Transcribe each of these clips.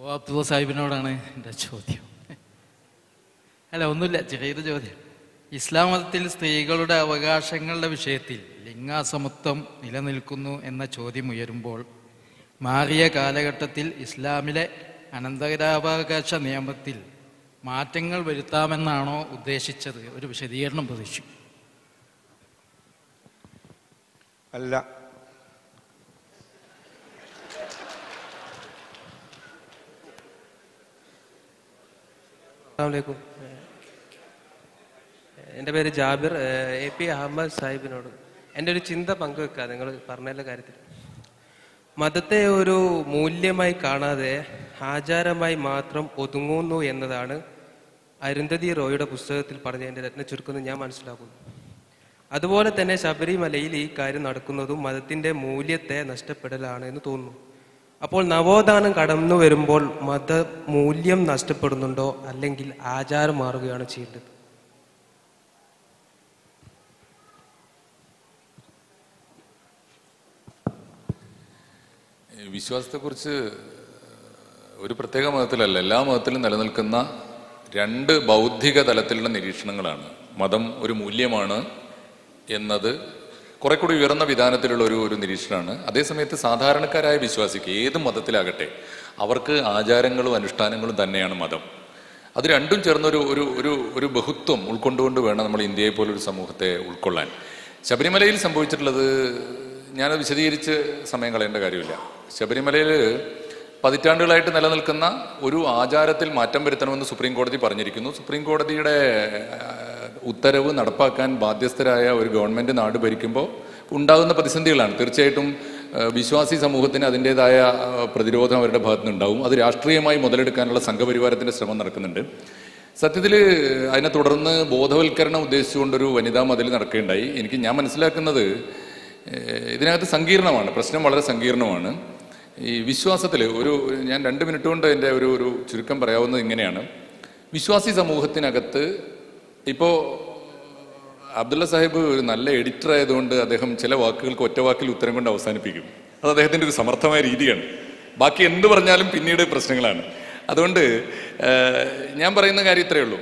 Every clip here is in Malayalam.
ഓ അബ്ദുള്ള സാഹിബിനോടാണ് എന്റെ ചോദ്യം. അല്ല ഒന്നുമില്ല ചെറിയൊരു ചോദ്യം. ഇസ്ലാം മതത്തിൽ സ്ത്രീകളുടെ അവകാശങ്ങളുടെ വിഷയത്തിൽ ലിംഗാസമത്വം നിലനിൽക്കുന്നു എന്ന ചോദ്യം ഉയരുമ്പോൾ മാറിയ കാലഘട്ടത്തിൽ ഇസ്ലാമിലെ അനന്തരാവകാശ നിയമത്തിൽ മാറ്റങ്ങൾ വരുത്താമെന്നാണോ ഉദ്ദേശിച്ചത്? ഒരു വിശദീകരണം പ്രതീക്ഷിക്കും അല്ല അസ്സാമലൈക്കും എന്റെ പേര് ജാബിർ. എ പി അഹമ്മദ് സാഹിബിനോട് എന്റെ ഒരു ചിന്ത പങ്കുവെക്കുക നിങ്ങൾ പറഞ്ഞതിന്റെ കാര്യത്തിൽ. മതത്തെ ഒരു മൂല്യമായി കാണാതെ ആചാരമായി മാത്രം ഒതുങ്ങുന്നു എന്നതാണ് അരുന്ധതി റോയുടെ പുസ്തകത്തിൽ പറഞ്ഞതിന്റെ രത്ന ചുരുക്കുന്നു ഞാൻ മനസ്സിലാക്കുന്നു. അതുപോലെ തന്നെ ശബരിമലയിൽ ഈ കാര്യം നടക്കുന്നതും മതത്തിന്റെ മൂല്യത്തെ നഷ്ടപ്പെടലാണ് എന്ന് തോന്നുന്നു. അപ്പോൾ നവോത്ഥാനം കടന്നു വരുമ്പോൾ മത മൂല്യം നഷ്ടപ്പെടുന്നുണ്ടോ? അല്ലെങ്കിൽ ആചാരം മാറുകയാണ് ചെയ്യേണ്ടത്? വിശ്വാസത്തെക്കുറിച്ച് ഒരു പ്രത്യേക മതത്തിലല്ല എല്ലാ മതത്തിലും നിലനിൽക്കുന്ന രണ്ട് ബൗദ്ധിക തലത്തിലുള്ള നിരീക്ഷണങ്ങളാണ്. മതം ഒരു മൂല്യമാണ് എന്നത് കുറെ കൂടി ഉയർന്ന വിധാനത്തിലുള്ള ഒരു ഒരു നിരീക്ഷണമാണ്. അതേസമയത്ത് സാധാരണക്കാരായ വിശ്വാസിക്ക് ഏത് മതത്തിലാകട്ടെ അവർക്ക് ആചാരങ്ങളും അനുഷ്ഠാനങ്ങളും തന്നെയാണ് മതം. അത് രണ്ടും ചേർന്നൊരു ഒരു ഒരു ഒരു ബഹുത്വം ഉൾക്കൊണ്ടുകൊണ്ട് വേണം നമ്മൾ ഇന്ത്യയെ പോലൊരു സമൂഹത്തെ ഉൾക്കൊള്ളാൻ. ശബരിമലയിൽ സംഭവിച്ചിട്ടുള്ളത് ഞാനത് വിശദീകരിച്ച് സമയം കളയേണ്ട കാര്യമില്ല. ശബരിമലയിൽ പതിറ്റാണ്ടുകളായിട്ട് നിലനിൽക്കുന്ന ഒരു ആചാരത്തിൽ മാറ്റം വരുത്തണമെന്ന് സുപ്രീം കോടതി പറഞ്ഞിരിക്കുന്നു. സുപ്രീം കോടതിയുടെ ഉത്തരവ് നടപ്പാക്കാൻ ബാധ്യസ്ഥരായ ഒരു ഗവൺമെന്റ് നാട് ഭരിക്കുമ്പോൾ ഉണ്ടാകുന്ന പ്രതിസന്ധികളാണ്. തീർച്ചയായിട്ടും വിശ്വാസി സമൂഹത്തിന് അതിന്റേതായ പ്രതിരോധം അവരുടെ ഭാഗത്തു നിന്നുണ്ടാവും അത് രാഷ്ട്രീയമായി മുതലെടുക്കാനുള്ള സംഘപരിവാരത്തിന്റെ ശ്രമം നടക്കുന്നുണ്ട്. സത്യത്തിൽ അതിനെ തുടർന്ന് ബോധവൽക്കരണം ഉദ്ദേശിച്ചുകൊണ്ടൊരു വനിതാ മതിൽ നടക്കുകയുണ്ടായി. എനിക്ക് ഞാൻ മനസ്സിലാക്കുന്നത് ഇതിനകത്ത് സങ്കീർണമാണ്. പ്രശ്നം വളരെ സങ്കീർണമാണ്. ഈ വിശ്വാസത്തിൽ ഒരു ഞാൻ രണ്ട് മിനിറ്റ് കൊണ്ട് എന്റെ ഒരു ഒരു ചുരുക്കം പറയാവുന്നത് ഇങ്ങനെയാണ്. വിശ്വാസി സമൂഹത്തിനകത്ത് ഇപ്പോൾ അബ്ദുള്ള സാഹിബ് ഒരു നല്ല എഡിറ്റർ ആയതുകൊണ്ട് അദ്ദേഹം ചില വാക്കുകൾക്ക് ഒറ്റ വാക്കിൽ ഉത്തരം കൊണ്ട് അവസാനിപ്പിക്കും. അത് അദ്ദേഹത്തിന്റെ ഒരു സമർത്ഥമായ രീതിയാണ്. ബാക്കി എന്ത് പറഞ്ഞാലും പിന്നീട് പ്രശ്നങ്ങളാണ്. അതുകൊണ്ട് ഞാൻ പറയുന്ന കാര്യം ഇത്രയേ ഉള്ളൂ.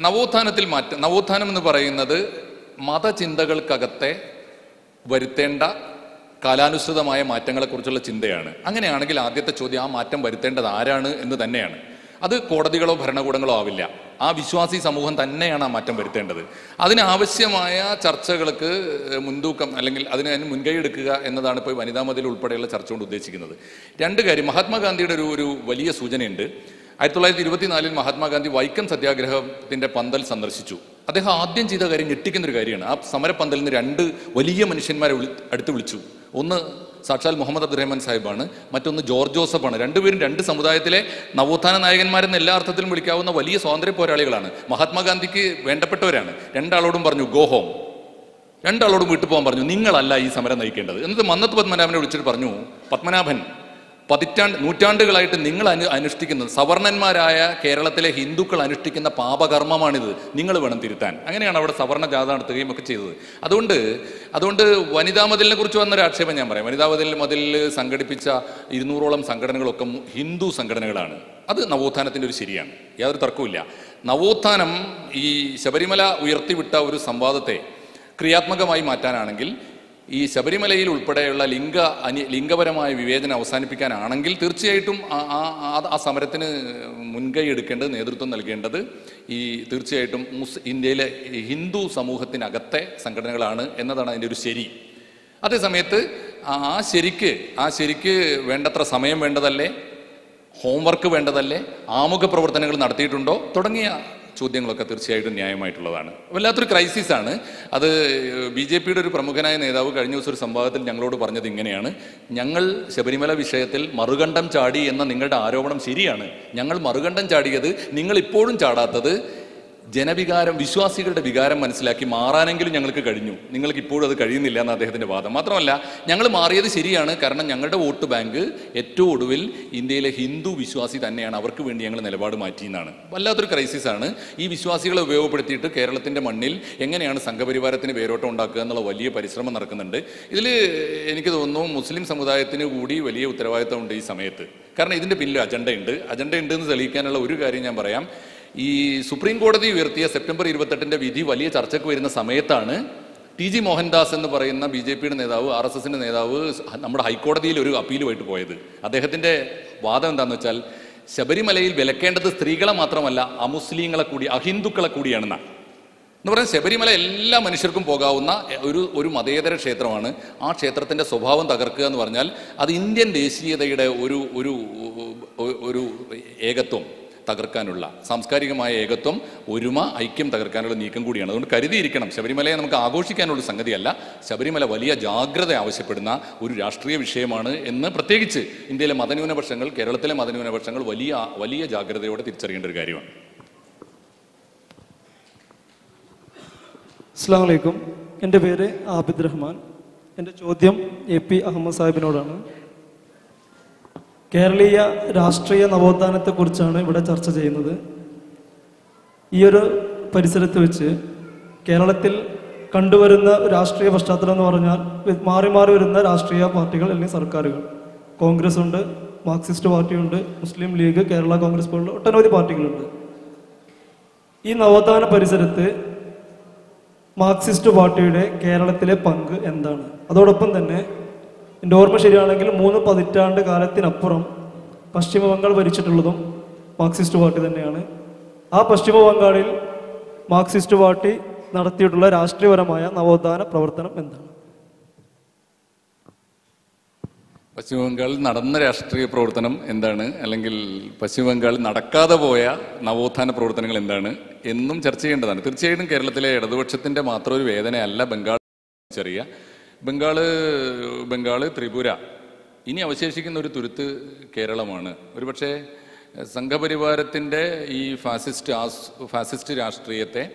നവോത്ഥാനത്തിൽ മാറ്റം നവോത്ഥാനം എന്ന് പറയുന്നത് മതചിന്തകൾക്കകത്തെ വരുത്തേണ്ട കാലാനുസൃതമായ മാറ്റങ്ങളെക്കുറിച്ചുള്ള ചിന്തയാണ്. അങ്ങനെയാണെങ്കിൽ ആദ്യത്തെ ചോദ്യം ആ മാറ്റം വരുത്തേണ്ടത് ആരാണ് എന്ന് തന്നെയാണ്. അത് കോടതികളോ ഭരണകൂടങ്ങളോ ആവില്ല. ആ വിശ്വാസി സമൂഹം തന്നെയാണ് ആ മാറ്റം വരുത്തേണ്ടത്. അതിനാവശ്യമായ ചർച്ചകൾക്ക് മുൻതൂക്കം അല്ലെങ്കിൽ അതിന് അതിന് മുൻകൈ എടുക്കുക എന്നതാണ് ഇപ്പോൾ വനിതാ മതിൽ ഉൾപ്പെടെയുള്ള ചർച്ച കൊണ്ട് ഉദ്ദേശിക്കുന്നത്. രണ്ട് കാര്യം മഹാത്മാഗാന്ധിയുടെ ഒരു ഒരു വലിയ സൂചനയുണ്ട്. ആയിരത്തി തൊള്ളായിരത്തി ഇരുപത്തിനാലിൽ മഹാത്മാഗാന്ധി വൈക്കം സത്യാഗ്രഹത്തിന്റെ പന്തൽ സന്ദർശിച്ചു. അദ്ദേഹം ആദ്യം ചെയ്ത കാര്യം ഞെട്ടിക്കുന്ന ഒരു കാര്യമാണ്. ആ സമരപ്പന്തലിൽ നിന്ന് രണ്ട് വലിയ മനുഷ്യന്മാരെ വിളി അടുത്ത് വിളിച്ചു. ഒന്ന് സാക്ഷാൽ മുഹമ്മദ് അബ്ദുറഹ്മാൻ സാഹിബാണ്. മറ്റൊന്ന് ജോർജ് ജോസഫാണ്. രണ്ടുപേരും രണ്ട് സമുദായത്തിലെ നവോത്ഥാന നായകന്മാരെന്ന് എല്ലാ അർത്ഥത്തിലും വിളിക്കാവുന്ന വലിയ സ്വാതന്ത്ര്യ പോരാളികളാണ്. മഹാത്മാഗാന്ധിക്ക് വേണ്ടപ്പെട്ടവരാണ്. രണ്ടാളോടും പറഞ്ഞു ഗോ ഹോം. രണ്ടാളോടും വീട്ടിൽ പോകാൻ പറഞ്ഞു നിങ്ങളല്ല ഈ സമരം നയിക്കേണ്ടത്. എന്നിട്ട് മന്നത്ത് പത്മനാഭനെ വിളിച്ചിട്ട് പറഞ്ഞു പത്മനാഭൻ പതിറ്റാണ്ട് നൂറ്റാണ്ടുകളായിട്ട് നിങ്ങൾ അനു അനുഷ്ഠിക്കുന്നത് സവർണന്മാരായ കേരളത്തിലെ ഹിന്ദുക്കൾ അനുഷ്ഠിക്കുന്ന പാപകർമ്മമാണിത്. നിങ്ങൾ വേണം തിരുത്താൻ. അങ്ങനെയാണ് അവിടെ സവർണ ജാഥ നടത്തുകയും ഒക്കെ ചെയ്തത്. അതുകൊണ്ട് അതുകൊണ്ട് വനിതാ മതിലിനെ കുറിച്ച് വന്നൊരു ആക്ഷേപം ഞാൻ പറയാം. വനിതാ മതിൽ മതിൽ സംഘടിപ്പിച്ച ഇരുന്നൂറോളം സംഘടനകളൊക്കെ ഹിന്ദു സംഘടനകളാണ്. അത് നവോത്ഥാനത്തിന്റെ ഒരു ശരിയാണ്. യാതൊരു തർക്കവുമില്ല. നവോത്ഥാനം ഈ ശബരിമല ഉയർത്തിവിട്ട ഒരു സംവാദത്തെ ക്രിയാത്മകമായി മാറ്റാനാണെങ്കിൽ ഈ ശബരിമലയിൽ ഉൾപ്പെടെയുള്ള ലിംഗ അനി ലിംഗപരമായ വിവേചനം അവസാനിപ്പിക്കാനാണെങ്കിൽ തീർച്ചയായിട്ടും ആ- ആ- സമരത്തിന് മുൻകൈ എടുക്കേണ്ടത് നേതൃത്വം നൽകേണ്ടത് ഈ തീർച്ചയായിട്ടും മുസ് ഇന്ത്യയിലെ ഹിന്ദു സമൂഹത്തിനകത്തെ സംഘടനകളാണ് എന്നതാണ് അതിന്റെ ഒരു ശരി. അതേസമയത്ത് ആ ശരിക്ക് ആ ശരിക്ക് വേണ്ടത്ര സമയം വേണ്ടതല്ലേ? ഹോംവർക്ക് വേണ്ടതല്ലേ? ആമുഖ പ്രവർത്തനങ്ങൾ നടത്തിയിട്ടുണ്ടോ? തുടങ്ങിയ ചോദ്യങ്ങളൊക്കെ തീർച്ചയായിട്ടും ന്യായമായിട്ടുള്ളതാണ്. വല്ലാത്തൊരു ക്രൈസിസ് ആണ് അത് ബി ജെ പിയുടെ ഒരു പ്രമുഖനായ നേതാവ് കഴിഞ്ഞ ദിവസം ഒരു സംവാദത്തിൽ ഞങ്ങളോട് പറഞ്ഞത് ഇങ്ങനെയാണ്. ഞങ്ങൾ ശബരിമല വിഷയത്തിൽ മറുകണ്ഠം ചാടി എന്ന നിങ്ങളുടെ ആരോപണം ശരിയാണ്. ഞങ്ങൾ മറുകണ്ഠം ചാടിയത് നിങ്ങൾ ഇപ്പോഴും ചാടാത്തത് ജനവികാരം വിശ്വാസികളുടെ വികാരം മനസ്സിലാക്കി മാറാനെങ്കിലും ഞങ്ങൾക്ക് കഴിഞ്ഞു. നിങ്ങൾക്ക് ഇപ്പോഴും അത് കഴിയുന്നില്ല എന്ന അദ്ദേഹത്തിന്റെ വാദം. മാത്രമല്ല ഞങ്ങൾ മാറിയത് ശരിയാണ്. കാരണം ഞങ്ങളുടെ വോട്ട് ബാങ്ക് ഏറ്റവും ഒടുവിൽ ഇന്ത്യയിലെ ഹിന്ദു വിശ്വാസി തന്നെയാണ്. അവർക്ക് വേണ്ടി ഞങ്ങൾ നിലപാട് മാറ്റിയെന്നാണ്. വല്ലാത്തൊരു ക്രൈസിസ് ആണ്. ഈ വിശ്വാസികളെ ഉപയോഗപ്പെടുത്തിയിട്ട് കേരളത്തിന്റെ മണ്ണിൽ എങ്ങനെയാണ് സംഘപരിവാരത്തിന് വേരോട്ടം ഉണ്ടാക്കുക എന്നുള്ള വലിയ പരിശ്രമം നടക്കുന്നുണ്ട്. ഇതിൽ എനിക്ക് തോന്നുന്നു മുസ്ലിം സമുദായത്തിന് കൂടി വലിയ ഉത്തരവാദിത്തമുണ്ട് ഈ സമയത്ത്. കാരണം ഇതിന്റെ പിന്നിൽ അജണ്ടയുണ്ട്. അജണ്ട ഉണ്ട് തെളിയിക്കാനുള്ള ഒരു കാര്യം ഞാൻ പറയാം. ഈ സുപ്രീം കോടതി ഉയർത്തിയ സെപ്റ്റംബർ ഇരുപത്തെട്ടിന്റെ വിധി വലിയ ചർച്ചയ്ക്ക് വരുന്ന സമയത്താണ് ടി ജി മോഹൻദാസ് എന്ന് പറയുന്ന ബി ജെ പിയുടെ നേതാവ് ആർ എസ് എസിന്റെ നേതാവ് നമ്മുടെ ഹൈക്കോടതിയിൽ ഒരു അപ്പീലുമായിട്ട് പോയത്. അദ്ദേഹത്തിന്റെ വാദം എന്താണെന്ന് വെച്ചാൽ ശബരിമലയിൽ വിലക്കേണ്ടത് സ്ത്രീകളെ മാത്രമല്ല അമുസ്ലിങ്ങളെ കൂടി അഹിന്ദുക്കളെ കൂടിയാണെന്നാണ് എന്ന് പറഞ്ഞാൽ ശബരിമല എല്ലാ മനുഷ്യർക്കും പോകാവുന്ന ഒരു ഒരു മതേതര ക്ഷേത്രമാണ്. ആ ക്ഷേത്രത്തിന്റെ സ്വഭാവം തകർക്കുക എന്ന് പറഞ്ഞാൽ അത് ഇന്ത്യൻ ദേശീയതയുടെ ഒരു ഒരു ഒരു ഏകത്വം. തകർക്കാനുള്ള സാംസ്കാരികമായ ഏകത്വം ഒരുമ ഐക്യം തകർക്കാനുള്ള നീക്കം കൂടിയാണ്. അതുകൊണ്ട് കരുതിയിരിക്കണം. ശബരിമലയെ നമുക്ക് ആഘോഷിക്കാനുള്ള സംഗതിയല്ല. ശബരിമല വലിയ ജാഗ്രത ആവശ്യപ്പെടുന്ന ഒരു രാഷ്ട്രീയ വിഷയമാണ് എന്ന് പ്രത്യേകിച്ച് ഇന്ത്യയിലെ മതന്യൂനപക്ഷങ്ങൾ കേരളത്തിലെ മതന്യൂനപക്ഷങ്ങൾ വലിയ വലിയ ജാഗ്രതയോടെ തിരിച്ചറിയേണ്ട ഒരു കാര്യമാണ്. അസ്സാം വലൈക്കും എന്റെ പേര് ആബിദ് റഹ്മാൻ. എന്റെ ചോദ്യം എ പി അഹമ്മദ് സാഹിബിനോടാണ്. കേരളീയ രാഷ്ട്രീയ നവോത്ഥാനത്തെക്കുറിച്ചാണ് ഇവിടെ ചർച്ച ചെയ്യുന്നത്. ഈ ഒരു പരിസരത്ത് വെച്ച് കേരളത്തിൽ കണ്ടുവരുന്ന രാഷ്ട്രീയ പശ്ചാത്തലം എന്ന് പറഞ്ഞാൽ മാറി മാറി വരുന്ന രാഷ്ട്രീയ പാർട്ടികൾ അല്ലെങ്കിൽ സർക്കാരുകൾ. കോൺഗ്രസ് ഉണ്ട് മാർക്സിസ്റ്റ് പാർട്ടിയുണ്ട് മുസ്ലിം ലീഗ് കേരള കോൺഗ്രസ് പോലുള്ള ഒട്ടനവധി പാർട്ടികളുണ്ട്. ഈ നവോത്ഥാന പരിസരത്ത് മാർക്സിസ്റ്റ് പാർട്ടിയുടെ കേരളത്തിലെ പങ്ക് എന്താണ്? അതോടൊപ്പം തന്നെ എന്റെ ഓർമ്മ ശരിയാണെങ്കിൽ മൂന്ന് പതിറ്റാണ്ട് കാലത്തിനപ്പുറം പശ്ചിമ ബംഗാൾ ഭരിച്ചിട്ടുള്ളതും മാർക്സിസ്റ്റ് പാർട്ടി തന്നെയാണ്. ആ പശ്ചിമ ബംഗാളിൽ മാർക്സിസ്റ്റ് പാർട്ടി നടത്തിയിട്ടുള്ള രാഷ്ട്രീയപരമായ നവോത്ഥാന പ്രവർത്തനം എന്താണ്? പശ്ചിമ ബംഗാളിൽ നടന്ന രാഷ്ട്രീയ പ്രവർത്തനം എന്താണ്? അല്ലെങ്കിൽ പശ്ചിമ ബംഗാളിൽ നടക്കാതെ പോയ നവോത്ഥാന പ്രവർത്തനങ്ങൾ എന്താണ്? എന്നും ചർച്ച ചെയ്യേണ്ടതാണ്. തീർച്ചയായിട്ടും കേരളത്തിലെ ഇടതുപക്ഷത്തിന്റെ മാത്രം ഒരു വേദനയല്ല ബംഗാൾ. ചെറിയ ബംഗാൾ ബംഗാൾ ത്രിപുര. ഇനി അവശേഷിക്കുന്ന ഒരു തുരുത്ത് കേരളമാണ്. ഒരുപക്ഷെ സംഘപരിവാരത്തിന്റെ ഈ ഫാസിസ്റ്റ് ഫാസിസ്റ്റ് രാഷ്ട്രീയത്തെ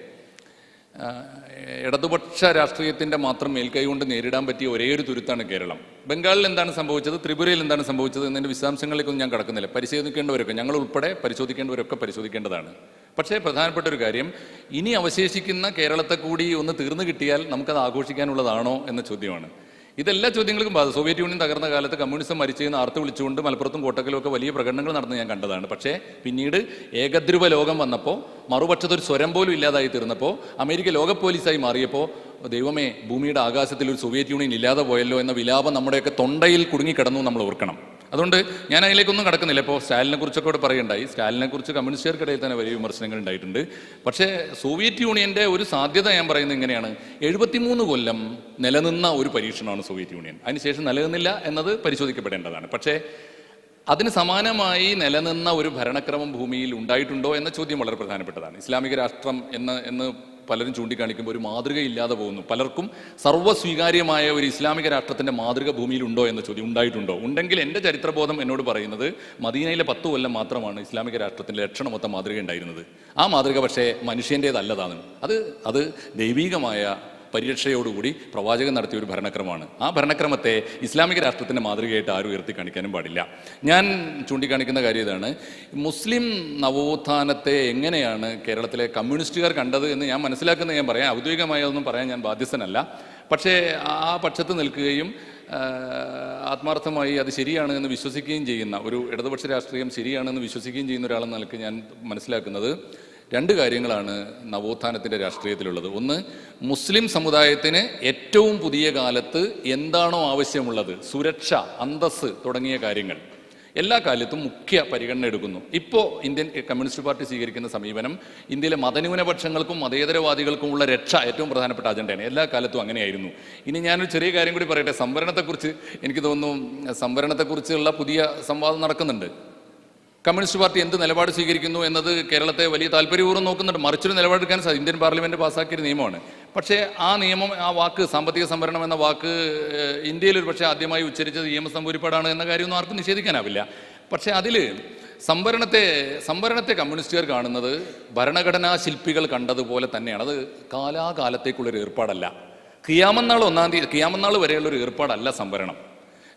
ഇടതുപക്ഷ രാഷ്ട്രീയത്തിന്റെ മാത്രം മേൽക്കൈ കൊണ്ട് നേരിടാൻ പറ്റിയ ഒരേ ഒരു തുരുത്താണ് കേരളം. ബംഗാളിൽ എന്താണ് സംഭവിച്ചത്? ത്രിപുരയിൽ എന്താണ് സംഭവിച്ചത്? എന്നതിന്റെ വിശദാംശങ്ങളിലേക്കൊന്നും ഞാൻ കടക്കുന്നില്ല. പരിശോധിക്കേണ്ടവരൊക്കെ ഞങ്ങൾ ഉൾപ്പെടെ പരിശോധിക്കേണ്ടവരൊക്കെ പരിശോധിക്കേണ്ടതാണ്. പക്ഷേ പ്രധാനപ്പെട്ട ഒരു കാര്യം ഇനി അവശേഷിക്കുന്ന കേരളത്തെ കൂടി ഒന്ന് തീർന്നു കിട്ടിയാൽ നമുക്കത് ആഘോഷിക്കാനുള്ളതാണോ എന്ന ചോദ്യമാണ്. ഇതെല്ലാ ചോദ്യങ്ങൾക്കും ബാധ. സോവിയറ്റ് യൂണിയൻ തകർന്ന കാലത്ത് കമ്മ്യൂണിസം മരിച്ചെന്ന് ആർത്ത് വിളിച്ചുകൊണ്ട് മലപ്പുറത്തും കോട്ടക്കലും ഒക്കെ വലിയ പ്രകടനങ്ങൾ നടന്ന് ഞാൻ കണ്ടതാണ്. പക്ഷേ പിന്നീട് ഏകദ്രുവ ലോകം വന്നപ്പോൾ മറുപക്ഷത്തൊരു സ്വരം പോലും ഇല്ലാതായി തീർന്നപ്പോൾ അമേരിക്ക ലോക പോലീസായി മാറിയപ്പോൾ ദൈവമേ ഭൂമിയുടെ ആകാശത്തിൽ ഒരു സോവിയറ്റ് യൂണിയൻ ഇല്ലാതെ പോയല്ലോ എന്ന വിലാപം നമ്മുടെയൊക്കെ തൊണ്ടയിൽ കുടുങ്ങിക്കിടന്നു നമ്മൾ ഓർക്കണം. അതുകൊണ്ട് ഞാൻ അതിലേക്കൊന്നും കടക്കുന്നില്ല. ഇപ്പോൾ സ്റ്റാലിനെ കുറിച്ചൊക്കെ ഇവിടെ പറയുണ്ടായി സ്റ്റാലിനെ കുറിച്ച് കമ്മ്യൂണിസ്റ്റുകാർക്കിടയിൽ തന്നെ വലിയ വിമർശനങ്ങൾ ഉണ്ടായിട്ടുണ്ട്. പക്ഷേ സോവിയറ്റ് യൂണിയന്റെ ഒരു സാധ്യത ഞാൻ പറയുന്നത് ഇങ്ങനെയാണ്. എഴുപത്തിമൂന്ന് കൊല്ലം നിലനിന്ന ഒരു പരീക്ഷണമാണ് സോവിയറ്റ് യൂണിയൻ. അതിനുശേഷം നിലനിന്നില്ല എന്നത് പരിശോധിക്കപ്പെടേണ്ടതാണ്. പക്ഷേ അതിന് സമാനമായി നിലനിന്ന ഒരു ഭരണക്രമം ഭൂമിയിൽ ഉണ്ടായിട്ടുണ്ടോ എന്ന ചോദ്യം വളരെ പ്രധാനപ്പെട്ടതാണ്. ഇസ്ലാമിക രാഷ്ട്രം എന്ന് എന്ന് പലരും ചൂണ്ടിക്കാണിക്കുമ്പോൾ ഒരു മാതൃകയില്ലാതെ പോകുന്നു. പലർക്കും സർവസ്വീകാര്യമായ ഒരു ഇസ്ലാമിക രാഷ്ട്രത്തിന്റെ മാതൃക ഭൂമിയിൽ ഉണ്ടോ എന്ന ചോദ്യം ഉണ്ടായിട്ടുണ്ടോ? ഉണ്ടെങ്കിൽ എന്റെ ചരിത്രബോധം എന്നോട് പറയുന്നത് മദീനയിലെ പത്ത് കൊല്ലം മാത്രമാണ് ഇസ്ലാമിക രാഷ്ട്രത്തിന്റെ ലക്ഷണമൊത്ത മാതൃക ഉണ്ടായിരുന്നത്. ആ മാതൃക പക്ഷേ മനുഷ്യന്റേതല്ലതാണ് അത് അത് ദൈവീകമായ പരിരക്ഷയോടുകൂടി പ്രവാചകൻ നടത്തിയ ഒരു ഭരണക്രമമാണ്. ആ ഭരണക്രമത്തെ ഇസ്ലാമിക രാഷ്ട്രത്തിന്റെ മാതൃകയായിട്ട് ആരും ഉയർത്തി കാണിക്കാനും പാടില്ല. ഞാൻ ചൂണ്ടിക്കാണിക്കുന്ന കാര്യം ഇതാണ്. മുസ്ലിം നവോത്ഥാനത്തെ എങ്ങനെയാണ് കേരളത്തിലെ കമ്മ്യൂണിസ്റ്റുകാർ കണ്ടത് എന്ന് ഞാൻ മനസ്സിലാക്കുന്ന ഞാൻ പറയാം. ഔദ്യോഗികമായി ഒന്നും പറയാൻ ഞാൻ ബാധ്യസ്ഥനല്ല. പക്ഷേ ആ പക്ഷത്ത് നിൽക്കുകയും ആത്മാർത്ഥമായി അത് ശരിയാണ് എന്ന് വിശ്വസിക്കുകയും ചെയ്യുന്ന ഒരു ഇടതുപക്ഷ രാഷ്ട്രീയം ശരിയാണെന്ന് വിശ്വസിക്കുകയും ചെയ്യുന്ന ഒരാളെന്ന നിലയ്ക്ക് ഞാൻ മനസ്സിലാക്കുന്നത് രണ്ട് കാര്യങ്ങളാണ് നവോത്ഥാനത്തിന്റെ രാഷ്ട്രീയത്തിലുള്ളത്. ഒന്ന് മുസ്ലിം സമുദായത്തിന് ഏറ്റവും പുതിയ കാലത്ത് എന്താണോ ആവശ്യമുള്ളത് സുരക്ഷ അന്തസ് തുടങ്ങിയ കാര്യങ്ങൾ എല്ലാ കാലത്തും മുഖ്യ പരിഗണന എടുക്കുന്നു. ഇപ്പോൾ ഇന്ത്യൻ കമ്മ്യൂണിസ്റ്റ് പാർട്ടി സ്വീകരിക്കുന്ന സമീപനം ഇന്ത്യയിലെ മതന്യൂനപക്ഷങ്ങൾക്കും മതേതരവാദികൾക്കുമുള്ള രക്ഷ ഏറ്റവും പ്രധാനപ്പെട്ട അജണ്ടയാണ്. എല്ലാ കാലത്തും അങ്ങനെയായിരുന്നു. ഇനി ഞാനൊരു ചെറിയ കാര്യം കൂടി പറയട്ടെ. സംവരണത്തെക്കുറിച്ച് എനിക്ക് തോന്നുന്നു സംവരണത്തെക്കുറിച്ചുള്ള പുതിയ സംവാദം നടക്കുന്നുണ്ട്. കമ്മ്യൂണിസ്റ്റ് പാർട്ടി എന്ത് നിലപാട് സ്വീകരിക്കുന്നു എന്നത് കേരളത്തെ വലിയ താല്പര്യപൂർവം നോക്കുന്നുണ്ട്. മറിച്ചൊരു നിലപാടെടുക്കാൻ ഇന്ത്യൻ പാർലമെന്റ് പാസ്സാക്കിയ നിയമമാണ്. പക്ഷേ ആ നിയമം ആ വാക്ക് സാമ്പത്തിക സംവരണം എന്ന വാക്ക് ഇന്ത്യയിൽ ഒരു പക്ഷേ ആദ്യമായി ഉച്ചരിച്ചത് ഇ എം എസ് നമ്പൂരിപ്പാടാണ് എന്ന കാര്യമൊന്നും ആർക്കും നിഷേധിക്കാനാവില്ല. പക്ഷേ അതിൽ സംവരണത്തെ സംവരണത്തെ കമ്മ്യൂണിസ്റ്റുകാർ കാണുന്നത് ഭരണഘടനാ ശില്പികൾ കണ്ടതുപോലെ തന്നെയാണ്. അത് കാലാകാലത്തേക്കുള്ളൊരു ഏർപ്പാടല്ല. കിയാമന്നാൾ ഒന്നാം തീയതി കിയാമന്നാൾ വരെയുള്ള ഒരു ഏർപ്പാടല്ല സംവരണം.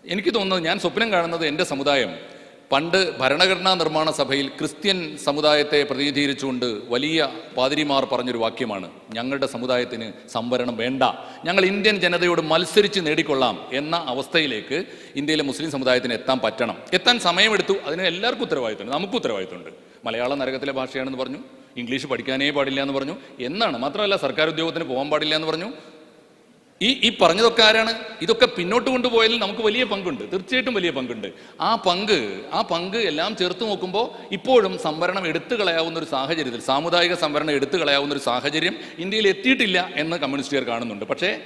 എനിക്ക് തോന്നുന്നത് ഞാൻ സ്വപ്നം കാണുന്നത് എന്റെ സമുദായം പണ്ട് ഭരണഘടനാ നിർമ്മാണ സഭയിൽ ക്രിസ്ത്യൻ സമുദായത്തെ പ്രതിനിധീകരിച്ചുകൊണ്ട് വലിയ പാതിരിമാർ പറഞ്ഞൊരു വാക്യമാണ് ഞങ്ങളുടെ സമുദായത്തിന് സംവരണം വേണ്ട. ഞങ്ങൾ ഇന്ത്യൻ ജനതയോട് മത്സരിച്ച് നേടിക്കൊള്ളാം എന്ന അവസ്ഥയിലേക്ക് ഇന്ത്യയിലെ മുസ്ലിം സമുദായത്തിന് എത്താൻ പറ്റണം. എത്താൻ സമയമെടുത്തു. അതിന് എല്ലാവർക്കും ഉത്തരവാദിത്തമുണ്ട് നമുക്ക് ഉത്തരവാദിത്തമുണ്ട് മലയാള നരകത്തിലെ ഭാഷയാണെന്ന് പറഞ്ഞു. ഇംഗ്ലീഷ് പഠിക്കാനേ പാടില്ല എന്ന് പറഞ്ഞു. എന്നാണ്. മാത്രമല്ല സർക്കാർ ഉദ്യോഗത്തിന് പോകാൻ പാടില്ല എന്ന് പറഞ്ഞു. ഈ ഈ പറഞ്ഞതൊക്കെ ആരാണ്? ഇതൊക്കെ പിന്നോട്ട് കൊണ്ടുപോയതിൽ നമുക്ക് വലിയ പങ്കുണ്ട്. തീർച്ചയായിട്ടും വലിയ പങ്കുണ്ട്. ആ പങ്ക് ആ പങ്ക് എല്ലാം ചേർത്ത് നോക്കുമ്പോൾ ഇപ്പോഴും സംവരണം എടുത്തു കളയാവുന്ന ഒരു സാഹചര്യത്തിൽ സാമുദായിക സംവരണം എടുത്തു കളയാവുന്ന ഒരു സാഹചര്യം ഇന്ത്യയിൽ എത്തിയിട്ടില്ല എന്ന് കമ്മ്യൂണിസ്റ്റുകാർ കാണുന്നുണ്ട്. പക്ഷേ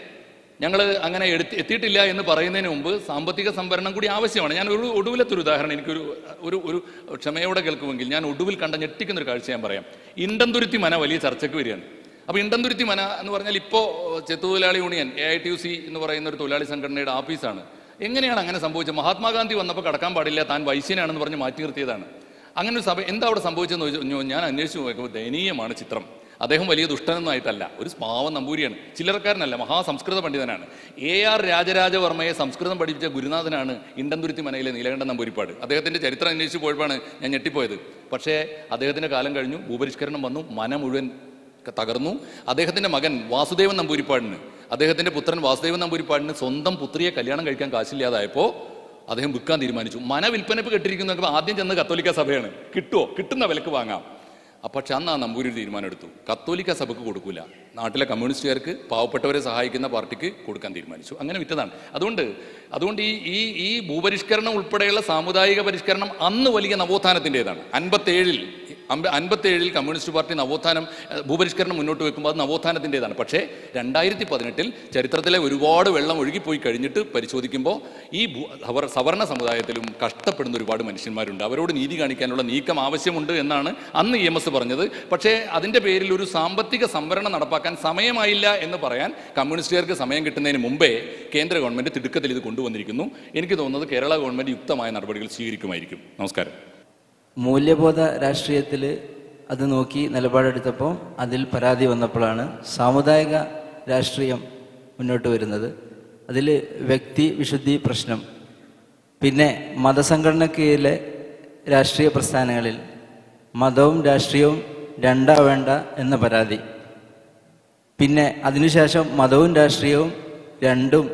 ഞങ്ങൾ അങ്ങനെ എടുത്ത് എത്തിയിട്ടില്ല എന്ന് പറയുന്നതിന് മുമ്പ് സാമ്പത്തിക സംവരണം കൂടി ആവശ്യമാണ്. ഞാൻ ഒരു ഒടുവിലത്തെ ഒരു ഉദാഹരണം എനിക്കൊരു ഒരു ഒരു ക്ഷമയോടെ കേൾക്കുമെങ്കിൽ ഞാൻ ഒടുവിൽ കണ്ട ഞെട്ടിക്കുന്ന ഒരു കാഴ്ച ഞാൻ പറയാം. ഇണ്ടംതുരുത്തി മന വലിയ ചർച്ചയ്ക്ക് വരികയാണ്. അപ്പോൾ ഇണ്ടന്തുരുത്തി മന എന്ന് പറഞ്ഞാൽ ഇപ്പോ ഇപ്പോൾ ചെത്തുതൊഴിലാളി union A I T U C എന്ന് പറയുന്ന ഒരു തൊഴിലാളി സംഘടനയുടെ ഓഫീസാണ്. എങ്ങനെയാണ് അങ്ങനെ സംഭവിച്ചത്? മഹാത്മാഗാന്ധി വന്നപ്പോൾ കടക്കാൻ പാടില്ല താൻ വൈശ്യനാണെന്ന് പറഞ്ഞ് മാറ്റി നിർത്തിയതാണ്. അങ്ങനെ ഒരു സഭ എന്താ അവിടെ സംഭവിച്ചതെന്ന് ചോദിച്ചു ഞാൻ അന്വേഷിച്ചു നോക്കുമ്പോൾ ദയനീയമാണ് ചിത്രം. അദ്ദേഹം വലിയ ദുഷ്ടനൊന്നായിട്ടല്ല ഒരു പാവം നമ്പൂരിയാണ്. ചില്ലറക്കാരനല്ല മഹാസംസ്കൃത പണ്ഡിതനാണ്. എ ആർ രാജരാജവർമ്മയെ സംസ്കൃതം പഠിപ്പിച്ച ഗുരുനാഥനാണ് ഇണ്ടന്തുരുത്തി മനയിലെ നീലകണ്ഠൻ നമ്പൂരിപ്പാട്. അദ്ദേഹത്തിന്റെ ചരിത്രം അന്വേഷിച്ച് പോയപ്പോഴാണ് ഞാൻ ഞെട്ടിപ്പോയത്. പക്ഷേ അദ്ദേഹത്തിന്റെ കാലം കഴിഞ്ഞു ഭൂപരിഷ്കരണം വന്നു മന മുഴുവൻ തകർന്നു. അദ്ദേഹത്തിന്റെ മകൻ വാസുദേവൻ നമ്പൂരിപ്പാടിന് അദ്ദേഹത്തിന്റെ പുത്രൻ വാസുദേവൻ നമ്പൂരിപ്പാടിന് സ്വന്തം പുത്രിയെ കല്യാണം കഴിക്കാൻ കാശില്ലാതായപ്പോൾ അദ്ദേഹം വിൽക്കാൻ തീരുമാനിച്ചു. മന വിൽപ്പനപ്പ് കെട്ടിരിക്കുന്നതൊക്കെ ആദ്യം ചെന്ന് കത്തോലിക്ക സഭയാണ്. കിട്ടുമോ കിട്ടുന്ന വിലക്ക് വാങ്ങാം. അപ്പം പക്ഷെ അന്ന് ആ നമ്പൂരി തീരുമാനം എടുത്തു കത്തോലിക്ക സഭയ്ക്ക് കൊടുക്കൂല. നാട്ടിലെ കമ്മ്യൂണിസ്റ്റുകാർക്ക് പാവപ്പെട്ടവരെ സഹായിക്കുന്ന പാർട്ടിക്ക് കൊടുക്കാൻ തീരുമാനിച്ചു. അങ്ങനെ വിറ്റതാണ്. അതുകൊണ്ട് അതുകൊണ്ട് ഈ ഈ ഈ ഭൂപരിഷ്കരണം ഉൾപ്പെടെയുള്ള സാമുദായിക പരിഷ്കരണം അന്ന് വലിയ നവോത്ഥാനത്തിന്റെതാണ്. അൻപത്തേഴിൽ അൻപത്തേഴിൽ കമ്മ്യൂണിസ്റ്റ് പാർട്ടി നവോത്ഥാനം ഭൂപരിഷ്കരണം മുന്നോട്ട് വെക്കുമ്പോൾ അത് നവോത്ഥാനത്തിന്റെതാണ്. പക്ഷേ രണ്ടായിരത്തി പതിനെട്ടിൽ ചരിത്രത്തിലെ ഒരുപാട് വെള്ളം ഒഴുകിപ്പോയി കഴിഞ്ഞിട്ട് പരിശോധിക്കുമ്പോൾ ഈ സവർണ സമുദായത്തിലും കഷ്ടപ്പെടുന്ന ഒരുപാട് മനുഷ്യന്മാരുണ്ട്. അവരോട് നീതി കാണിക്കാനുള്ള നീക്കം ആവശ്യമുണ്ട് എന്നാണ് അന്ന് ഇ എം എസ് പറഞ്ഞത്. പക്ഷേ അതിന്റെ പേരിൽ ഒരു സാമ്പത്തിക സംവരണം നടപ്പാക്കാൻ സമയമായില്ല എന്ന് പറയാൻ കമ്മ്യൂണിസ്റ്റുകാർക്ക് സമയം കിട്ടുന്നതിന് മുമ്പേ കേന്ദ്ര ഗവൺമെന്റ് തിടുക്കത്തിൽ ഇത് കൊണ്ടുവന്നിരിക്കുന്നു. എനിക്ക് തോന്നുന്നത് കേരള ഗവൺമെന്റ് യുക്തമായ നടപടികൾ സ്വീകരിക്കുമായിരിക്കും. നമസ്കാരം. മൂല്യബോധ രാഷ്ട്രീയത്തിൽ അത് നോക്കി നിലപാടെടുത്തപ്പോൾ അതിൽ പരാതി വന്നപ്പോഴാണ് സാമുദായിക രാഷ്ട്രീയം മുന്നോട്ട് വരുന്നത്. അതിൽ വ്യക്തി വിശുദ്ധി പ്രശ്നം. പിന്നെ മതസംഘടനക്കീഴിലെ രാഷ്ട്രീയ പ്രസ്ഥാനങ്ങളിൽ മതവും രാഷ്ട്രീയവും രണ്ടാവേണ്ട എന്ന പരാതി. പിന്നെ അതിനുശേഷം മതവും രാഷ്ട്രീയവും രണ്ടും